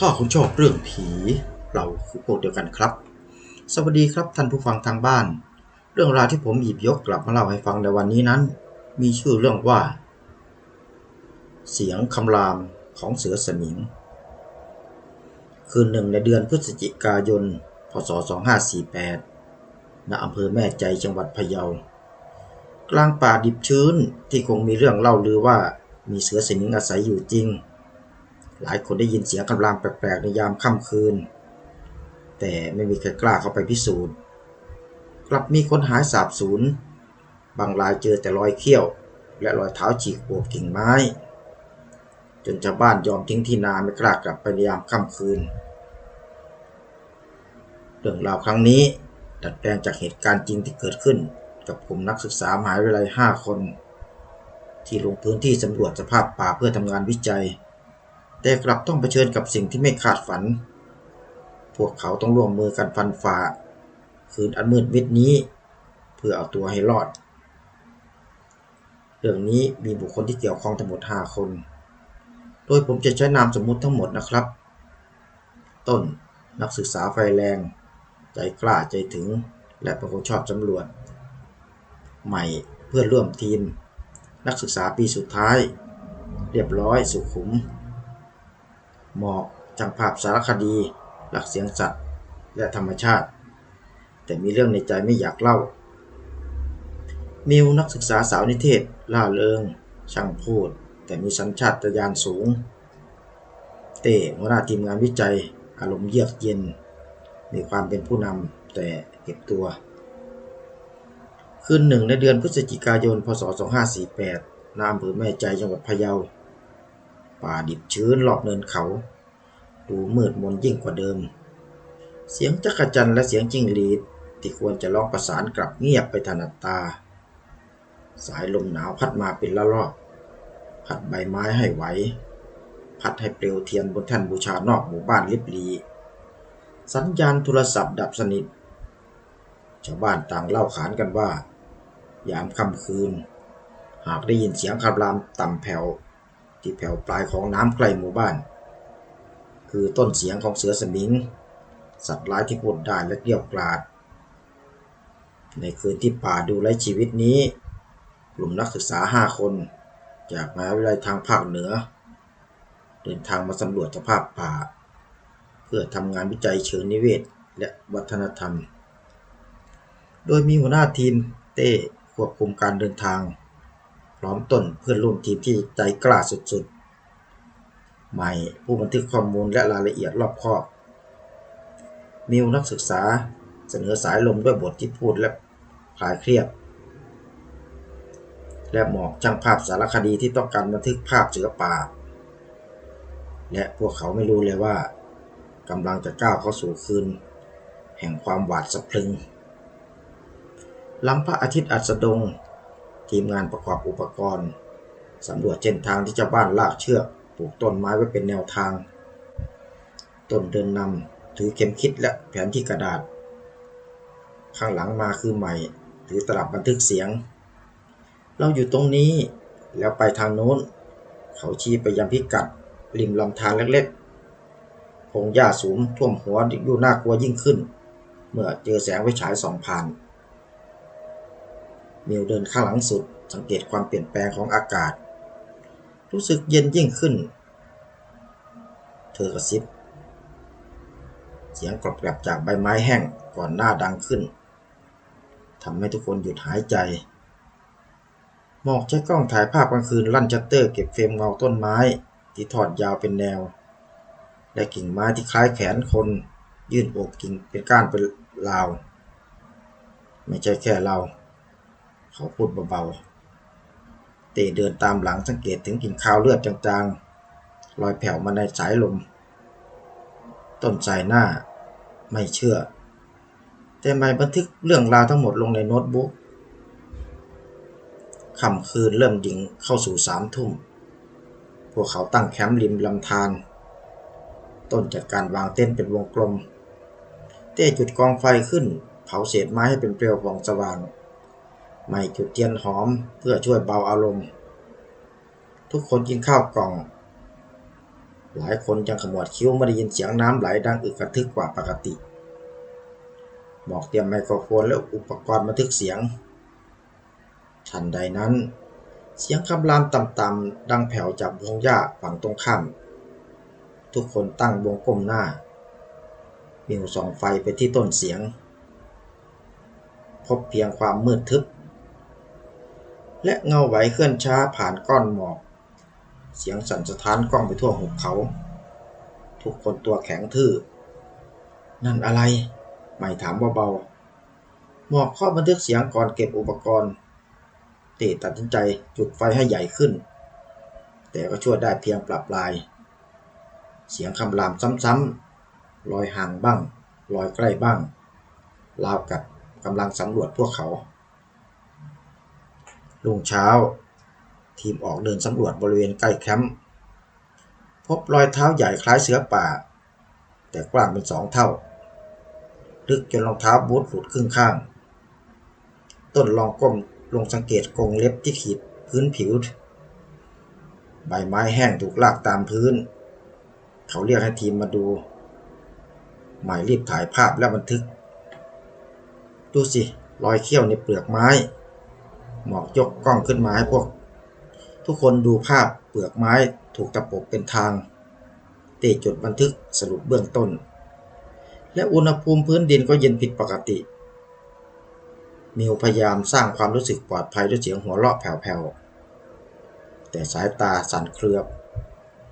ถ้าคุณชอบเรื่องผี เราคือพวกเดียวกันครับ สวัสดีครับท่านผู้ฟังทางบ้าน เรื่องราวที่ผมหยิบยกกลับมาเล่าให้ฟังในวันนี้นั้น มีชื่อเรื่องว่า เสียงคำรามของเสือสมิง คืนหนึ่งในเดือนพฤศจิกายน พศ 2548 ณอำเภอแม่ใจจังหวัดพะเยา กลางป่าดิบชื้นที่คงมีเรื่องเล่าลือว่ามีเสือสมิงอาศัยอยู่จริง หลายคนได้ยินเสียงคำรามแปลกๆในยามค่ำคืน แต่ไม่มีใครกล้าเข้าไปพิสูจน์ กลับมีคนหายสาบสูญ บางรายเจอแต่รอยเขี้ยว และรอยเท้าฉีกโอบกิ่งไม้ จนชาวบ้านยอมทิ้งที่นาไม่กล้ากลับไปในยามค่ำคืน เรื่องราวครั้งนี้ดัดแปลงจากเหตุการณ์จริงที่เกิดขึ้น กับกลุ่มนักศึกษามหาวิทยาลัย 5 คน ที่ลงพื้นที่สำรวจสภาพป่าเพื่อทำงานวิจัย แต่กลับต้องเผชิญกับสิ่งที่ไม่คาดฝัน พวกเขาต้องร่วมมือกันฟันฝ่า คืนอันมืดมิดนี้ เพื่อเอาตัวให้รอด เรื่องนี้มีบุคคลที่เกี่ยวข้องทั้งหมด 5 คน โดยผมจะใช้นามสมมุติทั้งหมดนะครับ ต้นนักศึกษาไฟแรง ใจกล้าใจถึง และเป็นคนชอบสำรวจ ใหม่เพื่อนร่วมทีม นักศึกษาปีสุดท้าย เรียบร้อยสุขุม หมอกจังภาพสารคดี หลักเสียงสัตว์ และธรรมชาติ แต่มีเรื่องในใจไม่อยากเล่า มิวนักศึกษาสาวนิเทศ ล่าเริง ช่างพูด แต่มีสัญชาตญาณสูง เต้หัวหน้าทีมงานวิจัย อารมณ์เยือกเย็น มีความเป็นผู้นำแต่เก็บตัว คืนหนึ่งในเดือนพฤศจิกายน พศ 2548นามอำเภอแม่ใจจังหวัดพะเยา ป่าดิบชื้นรอบเนินเขา ดูมืดมนยิ่งกว่าเดิม เสียงจักรจันและเสียงจิ้งหรีดที่ควรจะร้องประสานกลับเงียบไปถนัดตา สายลมหนาวพัดมาเป็นละลอก พัดใบไม้ให้ไหว พัดให้เปลวเทียนบนแท่นบูชานอกหมู่บ้านลิบลี สัญญาณโทรศัพท์ดับสนิท ชาวบ้านต่างเล่าขานกันว่า ยามค่ำคืน หากได้ยินเสียงคำรามต่ำแผ่ว ที่แผ่วปลายของน้ำใกล้หมู่บ้าน คือต้นเสียงของเสือสมิง สัตว์ร้ายที่พูดได้และเกรี้ยวกราดในคืนที่ป่าดูไร้ชีวิตนี้ กลุ่มนักศึกษา 5 คน จากมหาวิทยาลัยทางภาคเหนือ เดินทางมาสำรวจสภาพป่า เพื่อทำงานวิจัยเชิงนิเวศและวัฒนธรรม โดยมีหัวหน้าทีมเต้ควบคุมการเดินทาง พร้อมต้นเพื่อนร่วมทีมที่ใจกล้าสุดๆ ใหม่ผู้บันทึกข้อมูลและรายละเอียดรอบคอบ มิวนักศึกษาเสนอสายลมด้วยบทที่พูดและคลายเครียด และหมอกช่างภาพสารคดีที่ต้องการบันทึกภาพเสือป่า และพวกเขาไม่รู้เลยว่ากำลังจะก้าวเข้าสู่คืน แห่งความหวาดสะพรึงหลังพระอาทิตย์อัสดง ทีมงานประกอบอุปกรณ์สำรวจเส้นทางที่ชาวบ้านลากเชือกปลูกต้นไม้ไว้เป็นแนวทาง ต้นเดินนำถือเข็มคิดและแผนที่กระดาษ ข้างหลังมาคือใหม่ ถือตลับบันทึกเสียง เราอยู่ตรงนี้แล้วไปทางโน้น เขาชี้ไปยังพิกัด ริมลำธารเล็กๆพงหญ้าสูงท่วมหัวดูน่ากลัวยิ่งขึ้น เมื่อเจอแสงไฟฉายสองผ่าน มิวเดินข้างหลังสุด สังเกตความเปลี่ยนแปลงของอากาศ รู้สึกเย็นยิ่งขึ้น เธอกระซิบ เสียงกรอบแกรบจากใบไม้แห้งก่อนหน้าดังขึ้นทำให้ทุกคนหยุดหายใจ หมอกใช้กล้องถ่ายภาพกลางคืนลั่นชัตเตอร์เก็บเฟรมเงาต้นไม้ ที่ทอดยาวเป็นแนว และกิ่งไม้ที่คล้ายแขนคน ยื่นโอบกิ่งเป็นก้านเป็นลาว ไม่ใช่แค่เรา เขาพูดเบาๆ เตเดินตามหลังสังเกตถึงกิ่งคาวเลือดจางๆ ลอยแผ่วมาในสายลม ต้นสายหน้าไม่เชื่อ แต่ไม่บันทึกเรื่องราวทั้งหมดลงในโน้ตบุ๊กค่ำคืนเริ่มดิ่งเข้าสู่สามทุ่ม พวกเขาตั้งแคมป์ริมลำธาร ต้นจัดการวางเต้นเป็นวงกลม เต้จุดกองไฟขึ้น เผาเศษไม้ให้เป็นเปลวผ่องสว่าง ไม่จุดเทียนหอมเพื่อช่วยเบาอารมณ์ ทุกคนกินข้าวกล่อง หลายคนยังขมวดคิ้วเมื่อได้ยินเสียงน้ำไหลดังอึกกระทึกกว่าปกติหมอกเตรียมไมโครโฟนและอุปกรณ์บันทึกเสียง ทันใดนั้น เสียงคำรามต่ำๆดังแผ่วจากวงหญ้าฝั่งตรงข้ามทุกคนตั้งวงก้มหน้ามิวส่องไฟไปที่ต้นเสียง พบเพียงความมืดทึบ และเงาไหวเคลื่อนช้าผ่านก้อนหมอก เสียงสั่นสะท้านกล้องไปทั่วหุบเขา ทุกคนตัวแข็งทื่อ นั่นอะไร ไม่ถามเบาๆหมอกข้อบันทึกเสียงก่อนเก็บอุปกรณ์ เตตัดสินใจจุดไฟให้ใหญ่ขึ้น แต่ก็ช่วยได้เพียงปรับลาย เสียงคำรามซ้ำๆลอยห่างบ้างลอยใกล้บ้างราวกับกำลังสำรวจพวกเขา รุ่งเช้า ทีมออกเดินสำรวจบริเวณใกล้แคมป์พบรอยเท้าใหญ่คล้ายเสือป่า แต่กว้างเป็นสองเท่า ลึกจนรองเท้าบูทหลุดครึ่งข้าง ต้นลองก้มลงสังเกตกรงเล็บที่ขีดพื้นผิว ใบไม้แห้งถูกลากตามพื้น เขาเรียกให้ทีมมาดู หมายรีบถ่ายภาพและบันทึก ดูสิ รอยเขี้ยวในเปลือกไม้ หมอกยกกล้องขึ้นมาให้พวก ทุกคนดูภาพเปลือกไม้ถูกตะปบเป็นทางเตะจดบันทึกสรุปเบื้องต้น และอุณหภูมิพื้นดินก็เย็นผิดปกติมิวพยายามสร้างความรู้สึกปลอดภัยด้วยเสียงหัวเราะแผ่วๆ แต่สายตาสั่นเครือ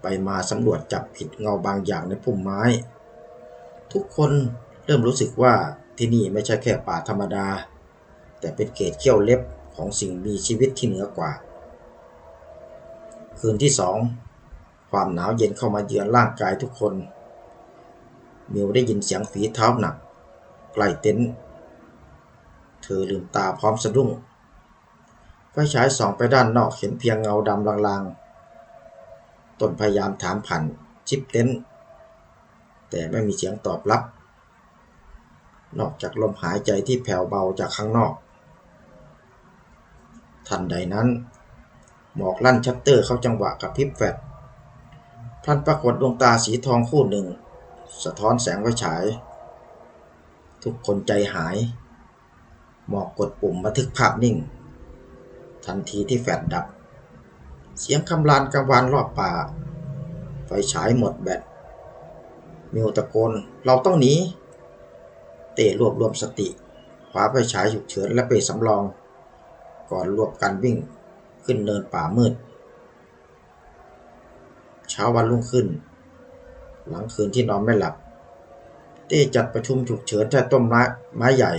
ไปมาสำรวจจับผิดเงาบางอย่างในพุ่มไม้ ทุกคนเริ่มรู้สึกว่าที่นี่ไม่ใช่แค่ป่าธรรมดา แต่เป็นเกตเขี้ยวเล็บ ของสิ่งมีชีวิตที่เหนือกว่า คืนที่สองความหนาวเย็นเข้ามาเยือนร่างกายทุกคน มิวได้ยินเสียงฝีเท้าหนักใกล้เต็นท์เธอลืมตาพร้อมสะดุ้งไฟฉายส่องไปด้านนอกเห็นเพียงเงาดำลางๆตนพยายามถามผ่านชิปเต็นท์แต่ไม่มีเสียงตอบรับ นอกจากลมหายใจที่แผ่วเบาจากข้างนอก ทันใดนั้น หมอกลั่นชัตเตอร์เข้าจังหวะกับพิบแฟลชพลันปรากฏดวงตาสีทองคู่หนึ่ง สะท้อนแสงไฟฉาย ทุกคนใจหาย หมอกกดปุ่มบันทึกภาพนิ่ง ทันทีที่แฟลชดับ เสียงคำรานกังวานรอบป่า ไฟฉายหมดแบตมิวตะโกนเราต้องหนี เต้รวบรวมสติคว้าไฟฉายฉุกเฉินและเปรสำรอง ก่อนรวบกันวิ่งขึ้นเนินป่ามืด เช้าวันรุ่งขึ้น หลังคืนที่นอนไม่หลับ เต้จัดประชุมฉุกเฉินที่ต้นไม้ไม้ใหญ่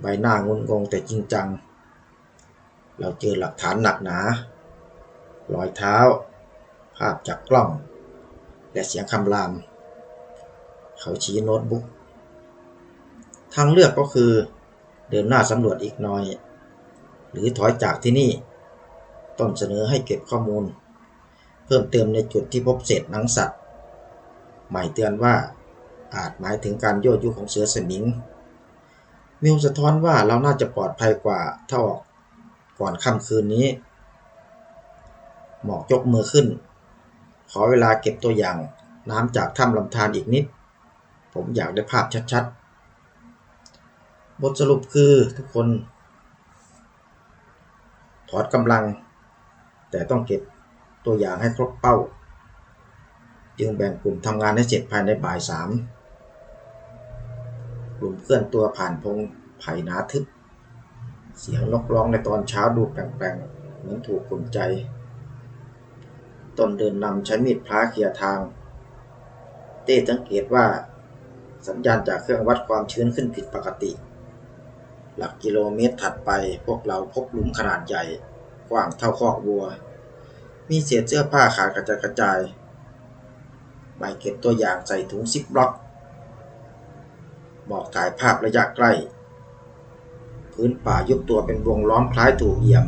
ใบหน้างุนงงแต่จริงจัง เราเจอหลักฐานหนักหนารอยเท้า ภาพจากกล้อง และเสียงคำราม เขาชี้โน้ตบุ๊กทางเลือกก็คือเดินหน้าสำรวจอีกหน่อย หรือถอยจากที่นี่ ต้นเสนอให้เก็บข้อมูล เพิ่มเติมในจุดที่พบเศษหนังสัตว์หมายเตือนว่าอาจหมายถึงการยั่วยุของเสือสมิงมิวสะท้อนว่าเราน่าจะปลอดภัยกว่าถ้าออกก่อนค่ำคืนนี้ หมอกยกมือขึ้น ขอเวลาเก็บตัวอย่างน้ำจากถ้ำลำธารอีกนิด ผมอยากได้ภาพชัดๆ บทสรุปคือทุกคน ถอดกำลัง แต่ต้องเก็บตัวอย่างให้ครบเป้า จึงแบ่งกลุ่มทำงานให้เสร็จภายในบ่ายสามกลุ่มเคลื่อนตัวผ่านพงไผ่นาทึบ เสียงนกร้องในตอนเช้าดูแปลงๆ เหมือนถูกกลุ่มใจ ตนเดินนำใช้มีดพลาเคลียทาง เต้สังเกตว่าสัญญาณจากเครื่องวัดความชื้นขึ้นผิดปกติ หลักกิโลเมตรถัดไปพวกเราพบหลุมขนาดใหญ่ กว้างเท่าคอกวัว มีเศษเสื้อผ้าขาดกระจายกระจายใบเก็บตัวอย่างใส่ถุงซิปบล็อก บอกถ่ายภาพระยะใกล้ พื้นป่ายุบตัวเป็นวงล้อมคล้ายถูกเหยียบ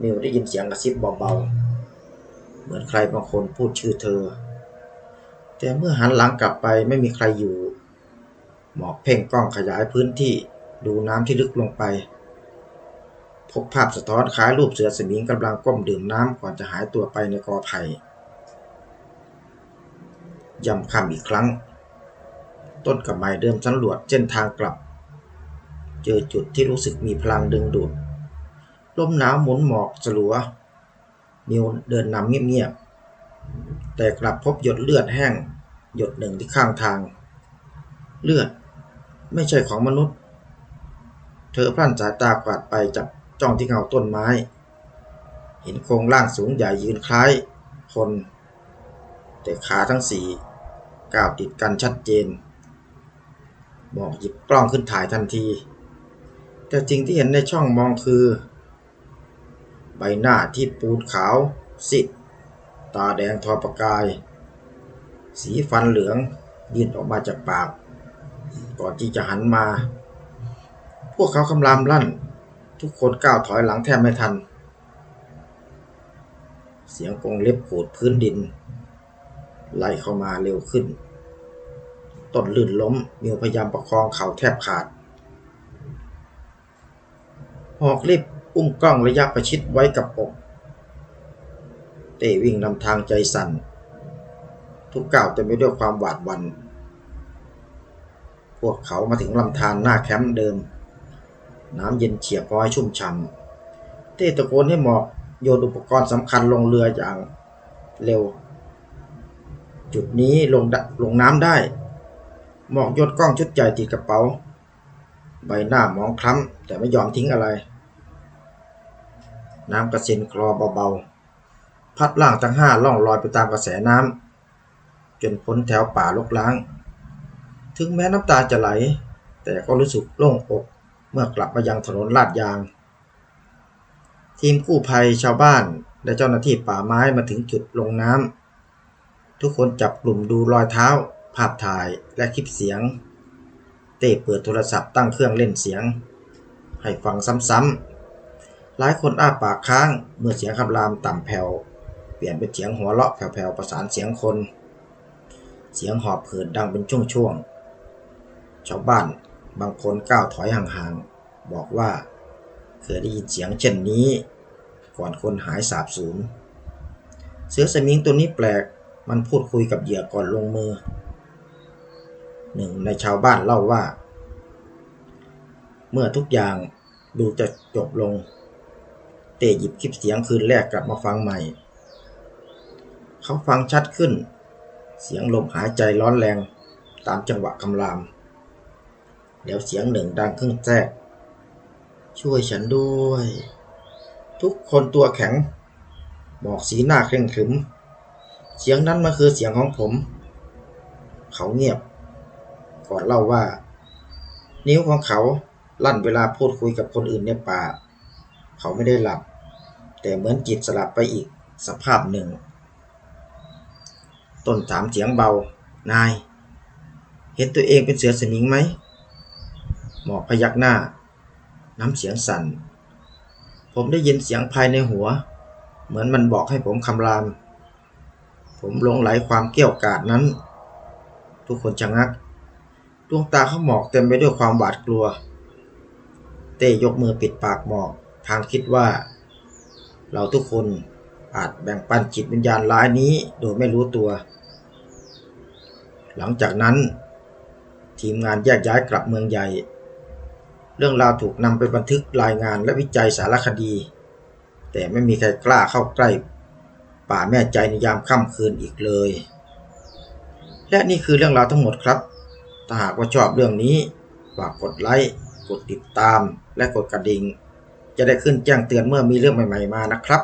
มิวได้ยินเสียงกระซิบเบาๆ เหมือนใครบางคนพูดชื่อเธอ แต่เมื่อหันหลังกลับไปไม่มีใครอยู่ หมอกเพ่งกล้องขยายพื้นที่ดูน้ำที่ลึกลงไป พบภาพสะท้อนคล้ายรูปเสือสมิงกำลังก้มดื่มน้ำก่อนจะหายตัวไปในกอไผ่ย่ำคำอีกครั้ง ต้นกับไม้เดิมสำรวจเส้นทางกลับ เจอจุดที่รู้สึกมีพลังดึงดูดลมหนาวหมุนหมอกสลัวมิวเดินนำเงียบๆแต่กลับพบหยดเลือดแห้ง หยดหนึ่งที่ข้างทาง เลือด ไม่ใช่ของมนุษย์ เธอพลั่นสายตากวาดไปจับจ้องที่เงาต้นไม้ เห็นโครงร่างสูงใหญ่ยืนคล้ายคน แต่ขาทั้งสี่ก้าวติดกันชัดเจนบอกหยิบกล้องขึ้นถ่ายทันที แต่จริงที่เห็นในช่องมองคือ ใบหน้าที่ปูนขาวสิดตาแดงทอประกาย สีฟันเหลืองยื่นออกมาจากปาก ก่อนที่จะหันมา พวกเขาคำรามลั่น ทุกคนก้าวถอยหลังแทบไม่ทัน เสียงกรงเล็บขูดพื้นดิน ไล่เข้ามาเร็วขึ้น ต้นลื่นล้มมิวพยายามประคองเข่าแทบขาด หอกรีบอุ้มกล้องระยะประชิดไว้กับอก เต้วิ่งนำทางใจสั่น ทุกก้าวเต็มไปด้วยความหวาดหวัน่น พวกเขามาถึงลำธารหน้าแคมป์เดิม น้ำเย็นเฉียบพอให้ชุ่มฉ่ำเต้ตะโกนให้หมอกโยนอุปกรณ์สำคัญลงเรืออย่างเร็ว จุดนี้ลงลงน้ำได้ หมอกโยนกล้องชุดใหญ่ติดกระเป๋า ใบหน้ามองคล้ำแต่ไม่ยอมทิ้งอะไร น้ำกระเซ็นคลอเบาๆ พัดล่างทั้งห้าล่องลอยไปตามกระแสน้ำจนพ้นแถวป่าลกล้าง ถึงแม้น้ำตาจะไหล แต่ก็รู้สึกโล่งอกเมื่อกลับมายังถนนลาดยาง ทีมกู้ภัยชาวบ้าน และเจ้าหน้าที่ป่าไม้มาถึงจุดลงน้ำทุกคนจับกลุ่มดูรอยเท้า ภาพถ่ายและคลิปเสียง เต้เปิดโทรศัพท์ตั้งเครื่องเล่นเสียง ให้ฟังซ้ำๆหลายคนอ้าปากค้างเมื่อเสียงคำรามต่ำแผ่วเปลี่ยนเป็นเสียงหัวเราะแผ่วๆประสานเสียงคน เสียงหอบหืดดังเป็นช่วงๆ ชาวบ้านบางคนก้าวถอยห่างๆ บอกว่า เคยได้ยินเสียงเช่นนี้ ก่อนคนหายสาบสูญ เสือสมิงตัวนี้แปลกมันพูดคุยกับเหยื่อก่อนลงมือ หนึ่งในชาวบ้านเล่าว่า เมื่อทุกอย่างดูจะจบลง เต้หยิบคลิปเสียงคืนแรกกลับมาฟังใหม่ เขาฟังชัดขึ้น เสียงลมหายใจร้อนแรงตามจังหวะคำราม แล้วเสียงหนึ่งดังขึ้นแทรกช่วยฉันด้วย ทุกคนตัวแข็ง บอกสีหน้าเคร่งขรึม เสียงนั้นมันคือเสียงของผม เขาเงียบ ก่อนเล่าว่า นิ้วของเขาลั่นเวลาพูดคุยกับคนอื่นในป่า เขาไม่ได้หลับ แต่เหมือนจิตสลับไปอีกสภาพหนึ่ง ต้นถามเสียงเบา นาย เห็นตัวเองเป็นเสือสมิงไหม หมอกพยักหน้า น้ำเสียงสั่น ผมได้ยินเสียงภายในหัว เหมือนมันบอกให้ผมคำราม ผมหลงไหลความเกี้ยวกาดนั้น ทุกคนชะงัก ดวงตาเขาหมอกเต็มไปด้วยความหวาดกลัว เต้ยกมือปิดปากหมอกทางคิดว่า เราทุกคนอาจแบ่งปันจิตวิญญาณร้ายนี้โดยไม่รู้ตัว หลังจากนั้น ทีมงานแยกย้ายกลับเมืองใหญ่ รื่องราวถูกนำไปบันทึกรายงานและวิจัยสารคดี แต่ไม่มีใครกล้าเข้าใกล้ ป่าแม่ใจในยามค่ำคืนอีกเลย และนี่คือเรื่องราวทั้งหมดครับ ถ้าหากว่าชอบเรื่องนี้ฝากกดไลค์ กดติดตาม และกดกระดิ่ง จะได้ขึ้นแจ้งเตือนเมื่อมีเรื่องใหม่ ๆ มานะครับ